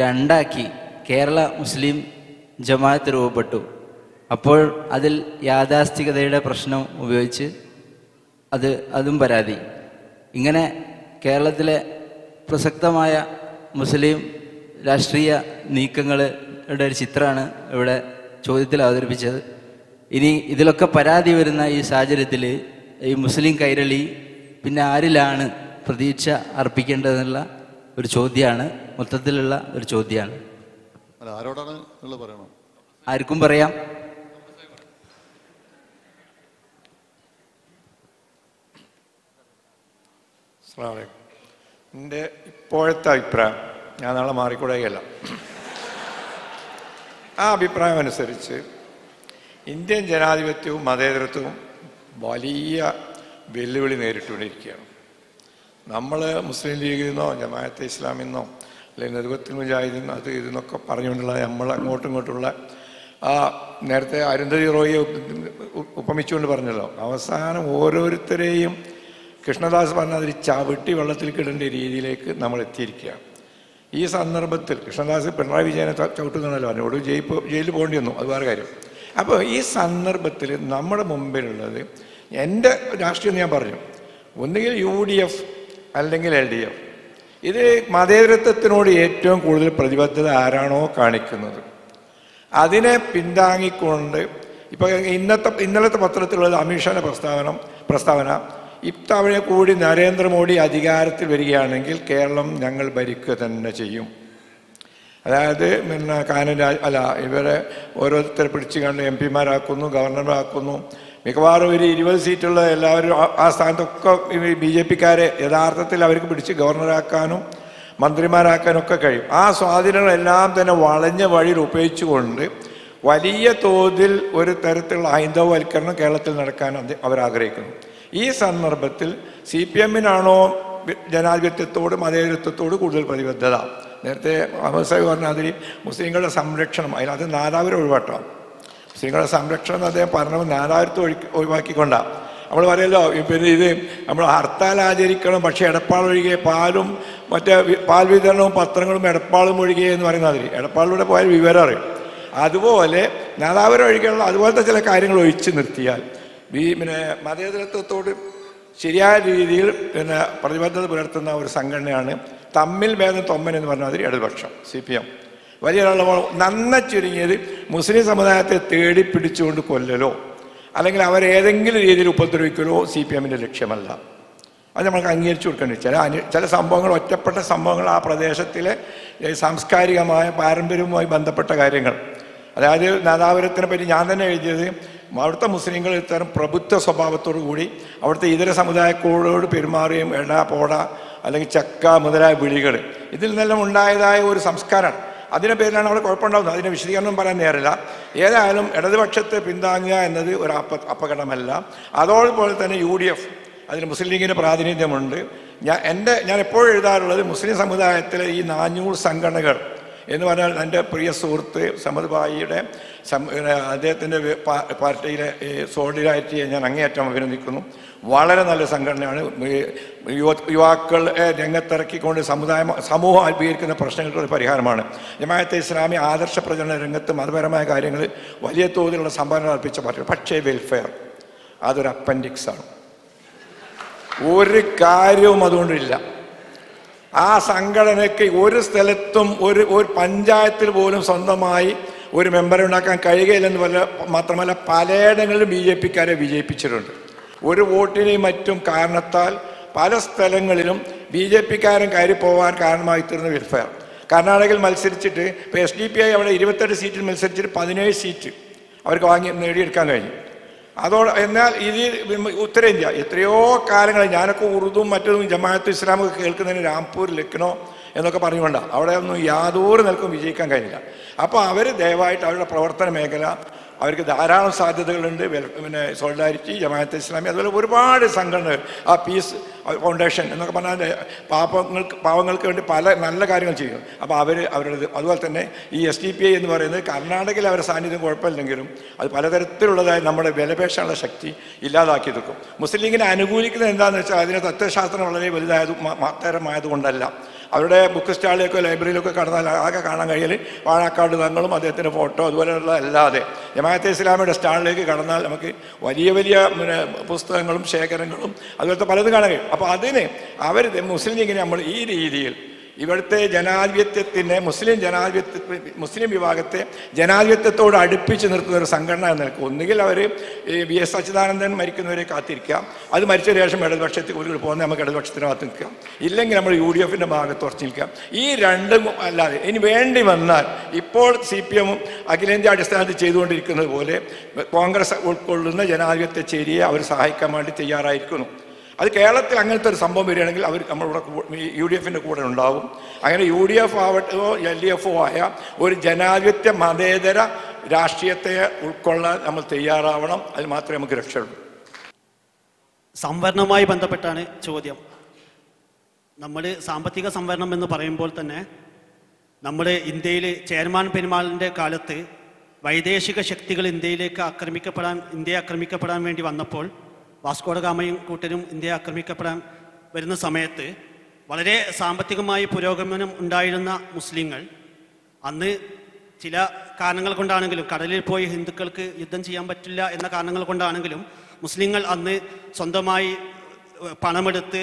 രണ്ടാക്കി കേരള മുസ്ലിം ജമാഅത്ത് രൂപപ്പെട്ടു. അപ്പോൾ അതിൽ യാഥാസ്ഥികതയുടെ പ്രശ്നം ഉപയോഗിച്ച് അത് അതും പരാതി. ഇങ്ങനെ കേരളത്തിലെ പ്രസക്തമായ മുസ്ലിം രാഷ്ട്രീയ നീക്കങ്ങളുടെ ഒരു ചിത്രമാണ് ഇവിടെ ചോദ്യത്തിൽ അവതരിപ്പിച്ചത്. ഇനി ഇതിലൊക്കെ പരാതി വരുന്ന ഈ സാഹചര്യത്തിൽ ഈ മുസ്ലിം കൈരളി പിന്നെ ആരിലാണ് പ്രതീക്ഷ അർപ്പിക്കേണ്ടതെന്നുള്ള ഒരു ചോദ്യമാണ് മൊത്തത്തിലുള്ള ഒരു ചോദ്യമാണ്. ആർക്കും പറയാം. അസ്സലാമലൈക്കും എന്റെ ഇപ്പോഴത്തെ അഭിപ്രായം ഞാൻ നാളെ മാറിക്കൂടുകയല്ല ആ അഭിപ്രായം അനുസരിച്ച് ഇന്ത്യൻ ജനാധിപത്യവും മതേതരത്വവും വലിയ വെല്ലുവിളി നേരിട്ടുകൊണ്ടിരിക്കുകയാണ് നമ്മൾ മുസ്ലിം ലീഗിൽ നിന്നോ ജമാഅത്തെ ഇസ്ലാമിൽ നിന്നോ അല്ലെങ്കിൽ നെതുവത്തിൽ മുജാഹിദിൻ അത് ഇതെന്നൊക്കെ പറഞ്ഞുകൊണ്ടുള്ള നമ്മൾ അങ്ങോട്ടും ഇങ്ങോട്ടുള്ള ആ നേരത്തെ അരുന്ധതി റോയിയെ ഉപ- ഉപമിച്ചുകൊണ്ട് പറഞ്ഞല്ലോ അവസാനം ഓരോരുത്തരെയും കൃഷ്ണദാസ് പറഞ്ഞ അതിൽ ചവിട്ടി വെള്ളത്തിൽ കിടേണ്ട രീതിയിലേക്ക് നമ്മൾ എത്തിയിരിക്കുകയാണ്. ഈ സന്ദർഭത്തിൽ കൃഷ്ണദാസ് പിണറായി വിജയനെ ചവിട്ടുന്നതാണല്ലോ അതിനോട് ജയിൽ പോ- ജയിലിൽ പോകേണ്ടി വന്നു. അത് വേറെ കാര്യം. അപ്പോൾ ഈ സന്ദർഭത്തിൽ നമ്മുടെ മുമ്പിലുള്ളത് എന്റെ രാഷ്ട്രീയം ഞാൻ പറഞ്ഞു. ഒന്നുകിൽ യു ഡി എഫ് അല്ലെങ്കിൽ എൽ ഡി എഫ്. ഇത് മതേതരത്വത്തിനോട് ഏറ്റവും കൂടുതൽ പ്രതിബദ്ധത ആരാണോ കാണിക്കുന്നത്. അതിനെ പിന്താങ്ങിക്കൊണ്ട് ഇപ്പോൾ ഇന്നത്തെ ഇന്നലത്തെ പത്രത്തിലുള്ളത് അമിത്ഷാന്റെ പ്രസ്താവന പ്രസ്താവന ഇത്തവണ കൂടി നരേന്ദ്രമോദി അധികാരത്തിൽ വരികയാണെങ്കിൽ കേരളം ഞങ്ങൾ ഭരിക്കുക തന്നെ ചെയ്യും. അതായത് പിന്നെ കാനൻ അല്ല ഇവരെ ഓരോരുത്തരെ പിടിച്ചു കണ്ട് എം പിമാരാക്കുന്നു ഗവർണറാക്കുന്നു. മിക്കവാറും ഒരു ഇരുപത് സീറ്റുള്ള എല്ലാവരും ആ- സ്ഥാനത്തൊക്കെ ബി ജെ പിക്കാരെ യഥാർത്ഥത്തിൽ അവർക്ക് പിടിച്ച് ഗവർണറാക്കാനും മന്ത്രിമാരാക്കാനും ഒക്കെ കഴിയും. ആ സ്വാധീനങ്ങളെല്ലാം തന്നെ വളഞ്ഞ വഴിയിൽ ഉപയോഗിച്ചുകൊണ്ട് വലിയ തോതിൽ ഒരു തരത്തിലുള്ള ഹൈന്ദവവൽക്കരണം കേരളത്തിൽ നടക്കാൻ അവർ ആഗ്രഹിക്കുന്നു. ഈ സന്ദർഭത്തിൽ സി പി എമ്മിനാണോ ജനാധിപത്യത്തോടും മതേതരത്വത്തോട് കൂടുതൽ പ്രതിബദ്ധത? നേരത്തെ അഹമ്മദ് സാഹിബ് പറഞ്ഞ അതിൽ മുസ്ലിങ്ങളുടെ സംരക്ഷണം അതിനകത്ത് നാലാവരെ ഒഴിവാട്ടാം മുസ്ലിങ്ങളുടെ സംരക്ഷണം എന്ന് അദ്ദേഹം പറഞ്ഞപ്പോൾ നാലായിരത്തി ഒഴി ഒഴിവാക്കിക്കൊണ്ടാണ് നമ്മൾ പറയല്ലോ പിന്നെ ഇത് നമ്മൾ ഹർത്താൽ ആചരിക്കണം പക്ഷേ എടപ്പാൾ ഒഴികെ പാലും മറ്റേ പാൽ വിതരണവും പത്രങ്ങളും എടപ്പാളും ഒഴികെ എന്ന് പറയുന്ന മാതിരി. എടപ്പാളിലൂടെ പോയാൽ വിവരം അറിയും. അതുപോലെ നാദാപുരം ഒഴികെയുള്ള അതുപോലത്തെ ചില കാര്യങ്ങൾ ഒഴിച്ചു നിർത്തിയാൽ ഈ പിന്നെ മതേതരത്വത്തോട് ശരിയായ രീതിയിൽ പിന്നെ പ്രതിബദ്ധത പുലർത്തുന്ന ഒരു സംഘടനയാണ് തമ്മിൽ ഭേദം തൊമ്മൻ എന്ന് പറഞ്ഞ മാതിരി ഇടതുപക്ഷം സി പി എം വലിയ നന്ന ചുരുങ്ങിയത് മുസ്ലിം സമുദായത്തെ തേടി പിടിച്ചുകൊണ്ട് കൊല്ലലോ അല്ലെങ്കിൽ അവരേതെങ്കിലും രീതിയിൽ ഉപദ്രവിക്കലോ സി പി എമ്മിന്റെ ലക്ഷ്യമല്ല. അത് നമുക്ക് അംഗീകരിച്ചു കൊടുക്കേണ്ടി ചില അനു ചില സംഭവങ്ങൾ ഒറ്റപ്പെട്ട സംഭവങ്ങൾ ആ പ്രദേശത്തിലെ സാംസ്കാരികമായ പാരമ്പര്യവുമായി ബന്ധപ്പെട്ട കാര്യങ്ങൾ. അതായത് നാദാപുരത്തിനെ പറ്റി ഞാൻ തന്നെ എഴുതിയത് അവിടുത്തെ മുസ്ലിങ്ങൾ ഇത്തരം പ്രഭുത്വ സ്വഭാവത്തോടു കൂടി അവിടുത്തെ ഇതര സമുദായങ്ങളോട് പെരുമാറുകയും എടാ പോട അല്ലെങ്കിൽ ചക്ക മുതലായ വിളികൾ. ഇതിൽ നിന്നെല്ലാം ഉണ്ടായതായ ഒരു സംസ്കാരമാണ്. അതിന്റെ പേരിലാണ് അവിടെ കുഴപ്പമുണ്ടാകുന്നത് അതിന്റെ വിശദീകരണം പറയാൻ നേരില്ല ഏതായാലും ഇടതുപക്ഷത്തെ പിന്താങ്ങുക എന്നത് ഒരു അപ അപകടമല്ല. അതോടുപോലെ തന്നെ യു ഡി എഫ് അതിന് മുസ്ലിം ലീഗിന്റെ പ്രാതിനിധ്യമുണ്ട്. ഞാൻ എന്റെ ഞാൻ എപ്പോഴും എഴുതാറുള്ളത് മുസ്ലിം സമുദായത്തിലെ ഈ നാനൂറ് സംഘടനകൾ എന്ന് പറഞ്ഞാൽ എന്റെ പ്രിയ സുഹൃത്ത് സമദ് ഭായിയുടെ അദ്ദേഹത്തിന്റെ പാർട്ടിയിലെ സോളിഡാരിറ്റിയെ ഞാൻ അങ്ങേയറ്റം അഭിനന്ദിക്കുന്നു. വളരെ നല്ല സംഘടനയാണ്. യുവാക്കളെ രംഗത്തിറക്കിക്കൊണ്ട് സമുദായ സമൂഹം അഭിമുഖീകരിക്കുന്ന പ്രശ്നങ്ങൾക്ക് ഒരു പരിഹാരമാണ്. ജമാഅത്തെ ഇസ്ലാമി ആദർശ പ്രചരണ രംഗത്ത് മതപരമായ കാര്യങ്ങൾ വലിയ തോതിലുള്ള സംഭാവന അർപ്പിച്ച പാർട്ടി പക്ഷേ വെൽഫെയർ അതൊരു അപ്പൻഡിക്സ് ആണ് ഒരു കാര്യവും അതുകൊണ്ടില്ല. ആ സംഘടനയ്ക്ക് ഒരു സ്ഥലത്തും ഒരു ഒരു പഞ്ചായത്തിൽ പോലും സ്വന്തമായി ഒരു മെമ്പറെ ഉണ്ടാക്കാൻ കഴിയുകയില്ലെന്ന് പല മാത്രമല്ല പലയിടങ്ങളിലും ബി ജെ പിക്കാരെ വിജയിപ്പിച്ചിട്ടുണ്ട്. ഒരു വോട്ടിനെയും മറ്റും കാരണത്താൽ പല സ്ഥലങ്ങളിലും ബി ജെ പിക്കാരൻ കയറി പോകാൻ കാരണമായി തീർന്ന വെൽഫെയർ കർണാടകയിൽ മത്സരിച്ചിട്ട് ഇപ്പോൾ എസ് ഡി പി ഐ അവിടെ ഇരുപത്തെട്ട് സീറ്റിൽ മത്സരിച്ചിട്ട് പതിനേഴ് സീറ്റ് അവർക്ക് വാങ്ങി നേടിയെടുക്കാൻ കഴിഞ്ഞു. അതോടെ എന്നാൽ ഇതിൽ ഉത്തരേന്ത്യ. എത്രയോ കാലങ്ങളായി ഞാനൊക്കെ ഉറുദും മറ്റൊന്നും ജമാഅത്ത് ഇസ്ലാമൊക്കെ കേൾക്കുന്നതിന് രാംപൂർ ലക്നോ എന്നൊക്കെ പറഞ്ഞുകൊണ്ടാണ്. അവിടെ ഒന്നും യാതൊരു നിലക്കും വിജയിക്കാൻ കഴിഞ്ഞില്ല. അപ്പോൾ അവർ ദയവായിട്ട് അവരുടെ പ്രവർത്തന മേഖല അവർക്ക് ധാരാളം സാധ്യതകളുണ്ട്. പിന്നെ സോളിഡാരിറ്റി ജമാഅത്ത് ഇസ്ലാമി അതുപോലെ ഒരുപാട് സംഘടനകൾ. ആ പീസ് ഫൗണ്ടേഷൻ എന്നൊക്കെ പറഞ്ഞാൽ പാപങ്ങൾക്ക് പാവങ്ങൾക്ക് വേണ്ടി പല നല്ല കാര്യങ്ങൾ ചെയ്യും. അപ്പോൾ അവർ അവരുടെ അതുപോലെ തന്നെ ഈ എസ് ഡി പി ഐ എന്ന് പറയുന്നത് കർണാടകയിൽ അവരുടെ സാന്നിധ്യം കുഴപ്പമില്ലെങ്കിലും അത് പലതരത്തിലുള്ളതായി നമ്മുടെ വിലപേശാനുള്ള ശക്തി ഇല്ലാതാക്കി തീർക്കും മുസ്ലിം ലീഗിനെ അനുകൂലിക്കുന്നത് എന്താണെന്ന് വെച്ചാൽ അതിന് തത്വശാസ്ത്രം വളരെ വലുതായത് മഹത്തരമായതുകൊണ്ടല്ല അവരുടെ ബുക്ക് സ്റ്റാളിലേക്കോ ലൈബ്രറിയിലൊക്കെ കടന്നാൽ ആകെ കാണാൻ കഴിയൽ വാഴക്കാട് തങ്ങളും അദ്ദേഹത്തിന്റെ ഫോട്ടോ അതുപോലെയുള്ള അല്ലാതെ ജമാഅത്തെ ഇസ്ലാമിയുടെ സ്റ്റാളിലേക്ക് കടന്നാൽ നമുക്ക് വലിയ വലിയ പുസ്തകങ്ങളും ശേഖരങ്ങളും അതുപോലത്തെ പലതും കാണാൻ കഴിയും. അപ്പോൾ അതിന് അവർ മുസ്ലിം ലീഗിനെ നമ്മൾ ഈ രീതിയിൽ ഇവിടുത്തെ ജനാധിപത്യത്തിനെ മുസ്ലിം ജനാധിപത്യ മുസ്ലിം വിഭാഗത്തെ ജനാധിപത്യത്തോട് അടുപ്പിച്ച് നിർത്തുന്ന ഒരു സംഘടന എന്ന നിലയ്ക്ക് ഒന്നുകിൽ അവർ വി എസ് അച്യുതാനന്ദൻ മരിക്കുന്നവരെ കാത്തിരിക്കാം അത് മരിച്ച ശേഷം ഇടതുപക്ഷത്തിൽ കൂടുതൽ പോകുന്ന നമുക്ക് ഇടതുപക്ഷത്തിന് ഭാഗത്ത് നിൽക്കാം ഇല്ലെങ്കിൽ നമ്മൾ യു ഡി എഫിന്റെ ഭാഗത്ത് ഉറച്ചു നിൽക്കാം ഈ രണ്ടും അല്ലാതെ ഇനി വേണ്ടി വന്നാൽ ഇപ്പോൾ സി പി എമ്മും അഖിലേന്ത്യാ അടിസ്ഥാനത്തിൽ ചെയ്തുകൊണ്ടിരിക്കുന്നത് പോലെ കോൺഗ്രസ് ഉൾക്കൊള്ളുന്ന ജനാധിപത്യ ചേരിയെ അവർ സഹായിക്കാൻ വേണ്ടി തയ്യാറായിരിക്കുന്നു. അത് കേരളത്തിൽ അങ്ങനത്തെ ഒരു സംഭവം വരികയാണെങ്കിൽ അവർ നമ്മളിവിടെ യു ഡി എഫിന്റെ കൂടെ ഉണ്ടാവും. അങ്ങനെ യു ഡി എഫ് ആവട്ടോ എൽ ഡി എഫോ ആയ ഒരു ജനാധിപത്യ മതേതര രാഷ്ട്രീയത്തെ ഉൾക്കൊള്ളാൻ നമ്മൾ തയ്യാറാവണം. അതിൽ മാത്രമേ നമുക്ക് രക്ഷയുള്ളൂ. സംവരണവുമായി ബന്ധപ്പെട്ടാണ് ചോദ്യം. നമ്മൾ സാമ്പത്തിക സംവരണം എന്ന് പറയുമ്പോൾ തന്നെ നമ്മൾ ഇന്ത്യയിൽ ചെയർമാൻ പെരുമാളിന്റെ കാലത്ത് വൈദേശിക ശക്തികൾ ഇന്ത്യയിലേക്ക് ആക്രമിക്കപ്പെടാൻ ഇന്ത്യയെ ആക്രമിക്കപ്പെടാൻ വേണ്ടി വന്നപ്പോൾ വാസ്കോഡ ഗാമയും കൂട്ടരും ഇന്ത്യ ആക്രമിക്കപ്പെടാൻ വരുന്ന സമയത്ത് വളരെ സാമ്പത്തികമായി പുരോഗമനം ഉണ്ടായിരുന്ന മുസ്ലിങ്ങൾ അന്ന് ചില കാരണങ്ങൾ കൊണ്ടാണെങ്കിലും കടലിൽ പോയി ഹിന്ദുക്കൾക്ക് യുദ്ധം ചെയ്യാൻ പറ്റില്ല എന്ന കാരണങ്ങൾ കൊണ്ടാണെങ്കിലും മുസ്ലിങ്ങൾ അന്ന് സ്വന്തമായി പണമെടുത്ത്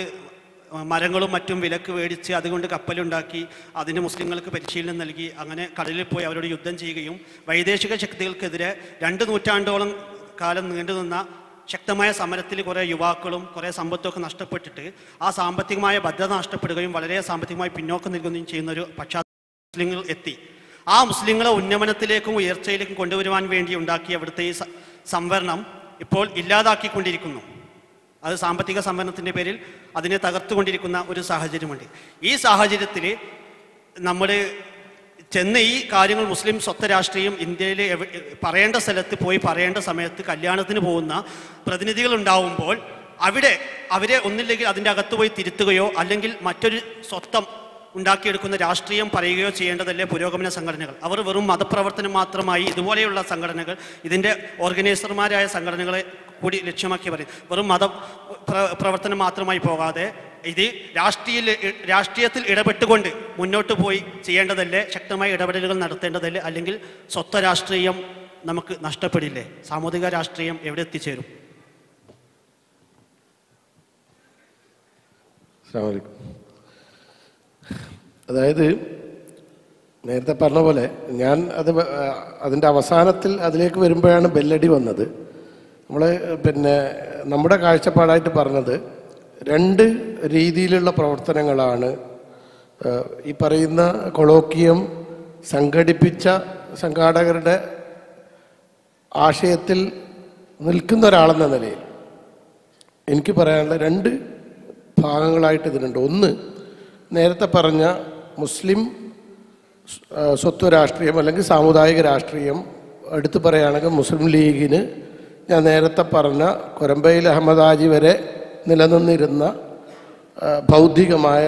മരങ്ങളും മറ്റും വിലക്ക് മേടിച്ച് അതുകൊണ്ട് കപ്പലുണ്ടാക്കി അതിന് മുസ്ലിങ്ങൾക്ക് പരിശീലനം നൽകി. അങ്ങനെ കടലിൽ പോയി അവരോട് യുദ്ധം ചെയ്യുകയും വൈദേശിക ശക്തികൾക്കെതിരെ രണ്ട് നൂറ്റാണ്ടോളം കാലം നീണ്ടുനിന്ന ശക്തമായ സമരത്തിൽ കുറേ യുവാക്കളും കുറേ സമ്പത്തൊക്കെ നഷ്ടപ്പെട്ടിട്ട് ആ സാമ്പത്തികമായ ഭദ്രത നഷ്ടപ്പെടുകയും വളരെ സാമ്പത്തികമായി പിന്നോക്കം നിൽക്കുകയും ചെയ്യുന്ന ഒരു പശ്ചാത്തലം മുസ്ലിങ്ങൾ എത്തി. ആ മുസ്ലിങ്ങളെ ഉന്നമനത്തിലേക്കും ഉയർച്ചയിലേക്കും കൊണ്ടുവരുവാൻ വേണ്ടി ഉണ്ടാക്കിയ അവിടുത്തെ ഈ സംവരണം ഇപ്പോൾ ഇല്ലാതാക്കിക്കൊണ്ടിരിക്കുന്നു. അത് സാമ്പത്തിക സംവരണത്തിന്റെ പേരിൽ അതിനെ തകർത്തുകൊണ്ടിരിക്കുന്ന ഒരു സാഹചര്യമുണ്ട്. ഈ സാഹചര്യത്തിൽ നമ്മൾ ചെന്ന് ഈ കാര്യങ്ങൾ മുസ്ലിം സ്വത്ത് രാഷ്ട്രീയം ഇന്ത്യയിൽ പറയേണ്ട സ്ഥലത്ത് പോയി പറയേണ്ട സമയത്ത് കല്യാണത്തിന് പോകുന്ന പ്രതിനിധികൾ ഉണ്ടാവുമ്പോൾ അവിടെ അവരെ ഒന്നില്ലെങ്കിൽ അതിന്റെ അകത്ത് പോയി തിരുത്തുകയോ അല്ലെങ്കിൽ മറ്റൊരു സ്വത്തം ഉണ്ടാക്കിയെടുക്കുന്ന രാഷ്ട്രീയം പറയുകയോ ചെയ്യേണ്ടതല്ലേ പുരോഗമന സംഘടനകൾ? അവർ വെറും മതപ്രവർത്തനം മാത്രമായി ഇതുപോലെയുള്ള സംഘടനകൾ ഇതിന്റെ ഓർഗനൈസർമാരായ സംഘടനകളെ കൂടി ലക്ഷ്യമാക്കി പറയും. വെറും മത പ്രവർത്തനം മാത്രമായി പോകാതെ ഇത് രാഷ്ട്രീയ രാഷ്ട്രീയത്തിൽ ഇടപെട്ടുകൊണ്ട് മുന്നോട്ട് പോയി ചെയ്യേണ്ടതല്ലേ? ശക്തമായ ഇടപെടലുകൾ നടത്തേണ്ടതല്ലേ? അല്ലെങ്കിൽ സ്വത്വ രാഷ്ട്രീയം നമുക്ക് നഷ്ടപ്പെടില്ലേ? സാമൂഹിക രാഷ്ട്രീയം എവിടെ എത്തിച്ചേരും? അലൈക്കും. അതായത് നേരത്തെ പറഞ്ഞ പോലെ ഞാൻ അത് അതിന്റെ അവസാനത്തിൽ അതിലേക്ക് വരുമ്പോഴാണ് ബെല്ലടി വന്നത്. നമ്മൾ പിന്നെ നമ്മുടെ കാഴ്ചപ്പാടായിട്ട് പറഞ്ഞത് രണ്ട് രീതിയിലുള്ള പ്രവർത്തനങ്ങളാണ് ഈ പറയുന്ന കൊളോക്കിയം സംഘടിപ്പിച്ച സംഘാടകരുടെ ആശയത്തിൽ നിൽക്കുന്ന ഒരാളെന്ന നിലയിൽ എനിക്ക് പറയാനുള്ള രണ്ട് ഭാഗങ്ങളായിട്ട് ഇതിനുണ്ട് ഒന്ന് നേരത്തെ പറഞ്ഞ മുസ്ലിം സ്വത്വ രാഷ്ട്രീയം അല്ലെങ്കിൽ സാമുദായിക രാഷ്ട്രീയം എടുത്തു പറയുകയാണെങ്കിൽ മുസ്ലിം ലീഗിന് ഞാൻ നേരത്തെ പറഞ്ഞ കൊരമ്പയിൽ അഹമ്മദാജി വരെ നിലനിന്നിരുന്ന ബൗദ്ധികമായ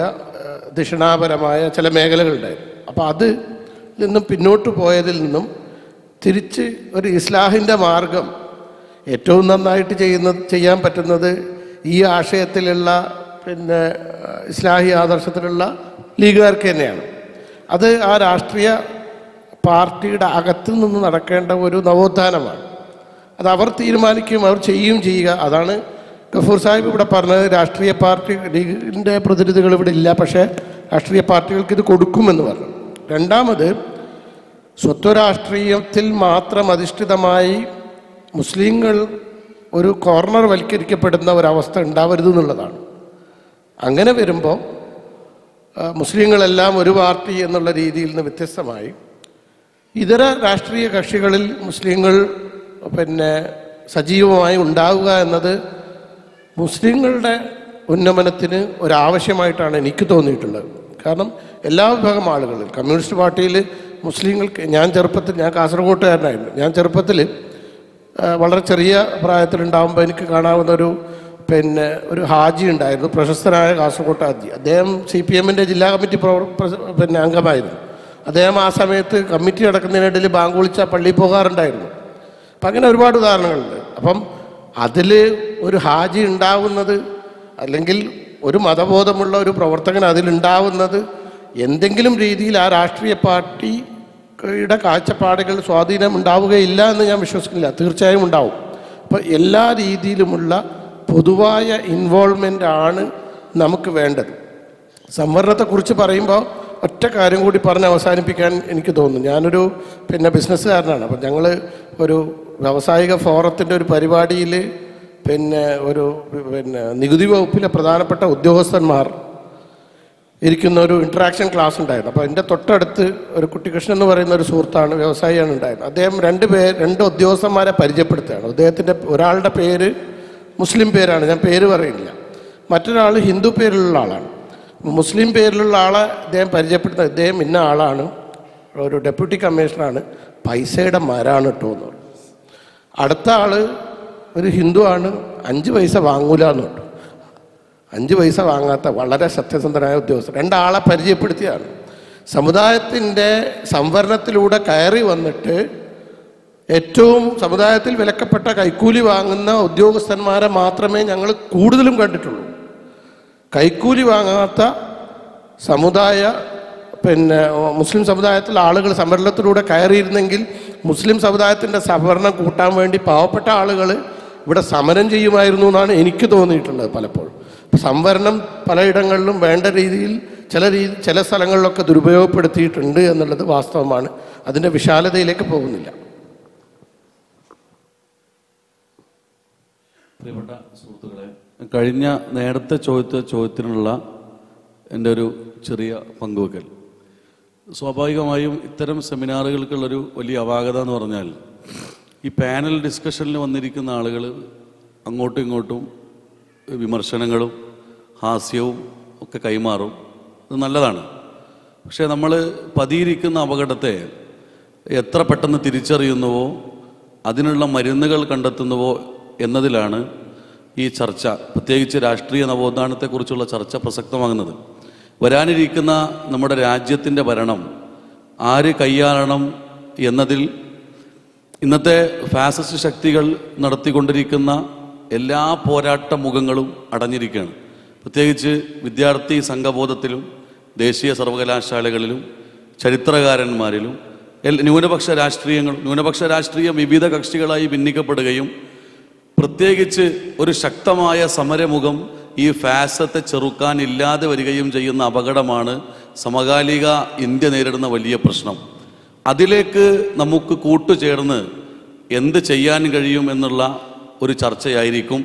ദക്ഷിണാപരമായ ചില മേഖലകളുണ്ടായിരുന്നു. അപ്പോൾ അത് നിന്നും പിന്നോട്ട് പോയതിൽ നിന്നും തിരിച്ച് ഒരു ഇസ്ലാഹിന്റെ മാർഗം ഏറ്റവും നന്നായിട്ട് ചെയ്യുന്ന ചെയ്യാൻ പറ്റുന്നത് ഈ ആശയത്തിലുള്ള പിന്നെ ഇസ്ലാഹി ആദർശത്തിലുള്ള ലീഗുകാർക്ക് തന്നെയാണ്. അത് ആ രാഷ്ട്രീയ പാർട്ടിയുടെ അകത്തു നിന്ന് നടക്കേണ്ട ഒരു നവോത്ഥാനമാണ്. അത് അവർ തീരുമാനിക്കും അവർ ചെയ്യുകയും ചെയ്യുക അതാണ് ഗഫൂർ സാഹിബ് ഇവിടെ പറഞ്ഞത്. രാഷ്ട്രീയ പാർട്ടി ലീഗിന്റെ പ്രതിനിധികൾ ഇവിടെ ഇല്ല പക്ഷേ രാഷ്ട്രീയ പാർട്ടികൾക്ക് ഇത് കൊടുക്കുമെന്ന് പറഞ്ഞു. രണ്ടാമത് സ്വത്വരാഷ്ട്രീയത്തിൽ മാത്രം അധിഷ്ഠിതമായി മുസ്ലിങ്ങൾ ഒരു കോർണർ വൽക്കരിക്കപ്പെടുന്ന ഒരവസ്ഥ ഉണ്ടാവരുത് എന്നുള്ളതാണ് അങ്ങനെ വരുമ്പോൾ മുസ്ലിങ്ങളെല്ലാം ഒരു പാർട്ടി എന്നുള്ള രീതിയിൽ നിന്ന് വ്യത്യസ്തമായി. ഇതര രാഷ്ട്രീയ കക്ഷികളിൽ മുസ്ലിങ്ങൾ പിന്നെ സജീവമായി ഉണ്ടാവുക എന്നത് മുസ്ലിങ്ങളുടെ ഉന്നമനത്തിന് ഒരാവശ്യമായിട്ടാണ് എനിക്ക് തോന്നിയിട്ടുള്ളത്. കാരണം എല്ലാ വിഭാഗം ആളുകളിൽ കമ്മ്യൂണിസ്റ്റ് പാർട്ടിയിൽ മുസ്ലിങ്ങൾക്ക് ഞാൻ ചെറുപ്പത്തിൽ ഞാൻ കാസർഗോട്ടുകാരനായിരുന്നു. ഞാൻ ചെറുപ്പത്തിൽ വളരെ ചെറിയ പ്രായത്തിലുണ്ടാകുമ്പോൾ എനിക്ക് കാണാവുന്ന ഒരു പിന്നെ ഒരു ഹാജി ഉണ്ടായിരുന്നു പ്രശസ്തനായ കാസർഗോട്ട് ഹാജി. അദ്ദേഹം സി പി എമ്മിന്റെ ജില്ലാ കമ്മിറ്റി പിന്നെ അംഗമായിരുന്നു. അദ്ദേഹം ആ സമയത്ത് കമ്മിറ്റി നടക്കുന്നതിനിടയിൽ ബാങ്ക് വിളിച്ച പള്ളിയിൽ പോകാറുണ്ടായിരുന്നു. അപ്പം അങ്ങനെ ഒരുപാട് ഉദാഹരണങ്ങളുണ്ട്. അപ്പം അതിൽ ഒരു ഹാജി ഉണ്ടാവുന്നത് അല്ലെങ്കിൽ ഒരു മതബോധമുള്ള ഒരു പ്രവർത്തകൻ അതിലുണ്ടാവുന്നത് എന്തെങ്കിലും രീതിയിൽ ആ രാഷ്ട്രീയ പാർട്ടിയുടെ കാഴ്ചപ്പാടുകൾ സ്വാധീനം ഉണ്ടാവുകയില്ല എന്ന് ഞാൻ വിശ്വസിക്കുന്നില്ല. തീർച്ചയായും ഉണ്ടാവും. അപ്പോൾ എല്ലാ രീതിയിലുമുള്ള പൊതുവായ ഇൻവോൾവ്മെന്റ് ആണ് നമുക്ക് വേണ്ടത്. സംവരണത്തെക്കുറിച്ച് പറയുമ്പോൾ ഒറ്റ കാര്യം കൂടി പറഞ്ഞ് അവസാനിപ്പിക്കാൻ എനിക്ക് തോന്നുന്നു. ഞാനൊരു പിന്നെ ബിസിനസ്സുകാരനാണ് അപ്പം ഞങ്ങൾ ഒരു വ്യാവസായിക ഫോറത്തിന്റെ ഒരു പരിപാടിയിൽ പിന്നെ ഒരു പിന്നെ നികുതി വകുപ്പിലെ പ്രധാനപ്പെട്ട ഉദ്യോഗസ്ഥന്മാർ ഇരിക്കുന്ന ഒരു ഇൻട്രാക്ഷൻ ക്ലാസ് ഉണ്ടായിരുന്നു. അപ്പോൾ എന്റെ തൊട്ടടുത്ത് ഒരു കുട്ടികൃഷ്ണൻ എന്ന് പറയുന്ന ഒരു സുഹൃത്താണ് വ്യവസായിയാണ് ഉണ്ടായിരുന്നത്. അദ്ദേഹം രണ്ട് പേർ രണ്ട് ഉദ്യോഗസ്ഥന്മാരെ പരിചയപ്പെടുത്തുകയാണ്. അദ്ദേഹത്തിന്റെ ഒരാളുടെ പേര് മുസ്ലിം പേരാണ് ഞാൻ പേര് പറയുന്നില്ല മറ്റൊരാൾ ഹിന്ദു പേരിലുള്ള ആളാണ്. മുസ്ലിം പേരിലുള്ള ആളെ ഇദ്ദേഹം പരിചയപ്പെടുന്ന ഇദ്ദേഹം ഇന്ന ആളാണ് ഒരു ഡെപ്യൂട്ടി കമ്മീഷണറാണ് പൈസയുടെ മരാണ് കേട്ടോ എന്ന് പറഞ്ഞു. അടുത്ത ആൾ ഒരു ഹിന്ദു ആണ് അഞ്ച് പൈസ വാങ്ങൂല എന്ന് പറഞ്ഞു. അഞ്ച് പൈസ വാങ്ങാത്ത വളരെ സത്യസന്ധനായ ഉദ്യോഗസ്ഥർ രണ്ടാളെ പരിചയപ്പെടുത്തിയാണ് സമുദായത്തിന്റെ സംവരണത്തിലൂടെ കയറി വന്നിട്ട് ഏറ്റവും സമുദായത്തിൽ വിലക്കപ്പെട്ട കൈക്കൂലി വാങ്ങുന്ന ഉദ്യോഗസ്ഥന്മാരെ മാത്രമേ ഞങ്ങൾ കൂടുതലും കണ്ടിട്ടുള്ളൂ. കൈക്കൂലി വാങ്ങാത്ത സമുദായ പിന്നെ മുസ്ലിം സമുദായത്തിലെ ആളുകൾ സംവരണത്തിലൂടെ കയറിയിരുന്നെങ്കിൽ മുസ്ലിം സമുദായത്തിന്റെ സംവരണം കൂട്ടാൻ വേണ്ടി പാവപ്പെട്ട ആളുകൾ ഇവിടെ സമരം ചെയ്യുമായിരുന്നു എന്നാണ് എനിക്ക് തോന്നിയിട്ടുള്ളത് പലപ്പോഴും. സംവരണം പലയിടങ്ങളിലും വേണ്ട രീതിയിൽ ചില രീതി ചില സ്ഥലങ്ങളിലൊക്കെ ദുരുപയോഗപ്പെടുത്തിയിട്ടുണ്ട് എന്നുള്ളത് വാസ്തവമാണ്. അതിന്റെ വിശാലതയിലേക്ക് പോകുന്നില്ല. പ്രിയപ്പെട്ട സുഹൃത്തുക്കളെ കഴിഞ്ഞ നേരത്തെ ചോദിച്ച ചോദ്യത്തിനുള്ള എന്റെ ഒരു ചെറിയ പങ്കുവെക്കൽ. സ്വാഭാവികമായും ഇത്തരം സെമിനാറുകൾക്കുള്ളൊരു വലിയ അപാകത എന്ന് പറഞ്ഞാൽ ഈ പാനൽ ഡിസ്കഷനിൽ വന്നിരിക്കുന്ന ആളുകൾ അങ്ങോട്ടും ഇങ്ങോട്ടും വിമർശനങ്ങളും ഹാസ്യവും ഒക്കെ കൈമാറും. അത് നല്ലതാണ്. പക്ഷേ നമ്മൾ പതിയിരിക്കുന്ന അപകടത്തെ എത്ര പെട്ടെന്ന് തിരിച്ചറിയുന്നുവോ അതിനുള്ള മരുന്നുകൾ കണ്ടെത്തുന്നുവോ എന്നതിലാണ് ഈ ചർച്ച പ്രത്യേകിച്ച് രാഷ്ട്രീയ നവോത്ഥാനത്തെക്കുറിച്ചുള്ള ചർച്ച പ്രസക്തമാകുന്നത്. വരാനിരിക്കുന്ന നമ്മുടെ രാജ്യത്തിന്റെ ഭരണം ആര് കൈയാളണം എന്നതിൽ ഇന്നത്തെ ഫാസിസ്റ്റ് ശക്തികൾ നടത്തിക്കൊണ്ടിരിക്കുന്ന എല്ലാ പോരാട്ട മുഖങ്ങളും അടഞ്ഞിരിക്കുകയാണ്. പ്രത്യേകിച്ച് വിദ്യാർത്ഥി സംഘബോധത്തിലും ദേശീയ സർവകലാശാലകളിലും ചരിത്രകാരന്മാരിലും ന്യൂനപക്ഷ രാഷ്ട്രീയങ്ങൾ ന്യൂനപക്ഷ രാഷ്ട്രീയം വിവിധ കക്ഷികളായി ഭിന്നിക്കപ്പെടുകയും പ്രത്യേകിച്ച് ഒരു ശക്തമായ സമരമുഖം ഈ ഫാസത്തെ ചെറുക്കാൻ ഇല്ലാതെ വരികയും ചെയ്യുന്ന അപകടമാണ് സമകാലിക ഇന്ത്യ നേരിടുന്ന വലിയ പ്രശ്നം. അതിലേക്ക് നമുക്ക് കൂട്ടുചേർന്ന് എന്ത് ചെയ്യാൻ കഴിയും എന്നുള്ള ഒരു ചർച്ചയായിരിക്കും.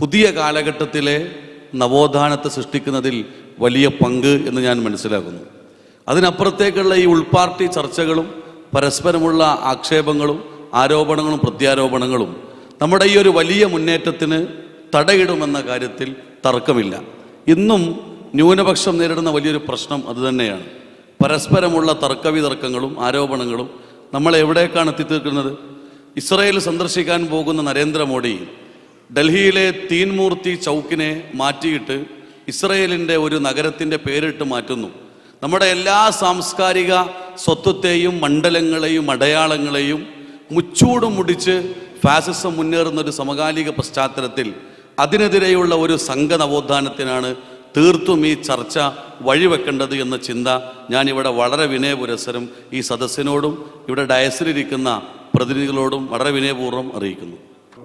പുതിയ കാലഘട്ടത്തിലെ നവോത്ഥാനത്തെ സൃഷ്ടിക്കുന്നതിൽ വലിയ പങ്ക് എന്ന് ഞാൻ മനസ്സിലാക്കുന്നു. അതിനപ്പുറത്തേക്കുള്ള ഈ ഉൾപാർട്ടി ചർച്ചകളും പരസ്പരമുള്ള ആക്ഷേപങ്ങളും ആരോപണങ്ങളും പ്രത്യാരോപണങ്ങളും നമ്മുടെ ഈ ഒരു വലിയ മുന്നേറ്റത്തിന് തടയിടുമെന്ന കാര്യത്തിൽ തർക്കമില്ല. ഇന്നും ന്യൂനപക്ഷം നേരിടുന്ന വലിയൊരു പ്രശ്നം അതുതന്നെയാണ് പരസ്പരമുള്ള തർക്കവിതർക്കങ്ങളും ആരോപണങ്ങളും നമ്മൾ എവിടേക്കാണ് എത്തിത്തീർക്കുന്നത്? ഇസ്രയേൽ സന്ദർശിക്കാൻ പോകുന്ന നരേന്ദ്രമോദി ഡൽഹിയിലെ തീൻമൂർത്തി ചൗക്കിനെ മാറ്റിയിട്ട് ഇസ്രയേലിന്റെ ഒരു നഗരത്തിന്റെ പേരിട്ട് മാറ്റുന്നു. നമ്മുടെ എല്ലാ സാംസ്കാരിക സ്വത്വത്തെയും മണ്ഡലങ്ങളെയും അടയാളങ്ങളെയും മുച്ചൂടും മുടിച്ച് ഫാസിസം മുന്നേറുന്ന ഒരു സമകാലിക പശ്ചാത്തലത്തിൽ അതിനെതിരെയുള്ള ഒരു സംഘ നവോത്ഥാനത്തിനാണ് തീർത്തും ഈ ചർച്ച വഴിവെക്കേണ്ടത് എന്ന ചിന്ത ഞാനിവിടെ വളരെ വിനയപുരസരം ഈ സദസ്സിനോടും ഇവിടെ ഡയസിലിരിക്കുന്ന പ്രതിനിധികളോടും വളരെ വിനയപൂർവം അറിയിക്കുന്നു.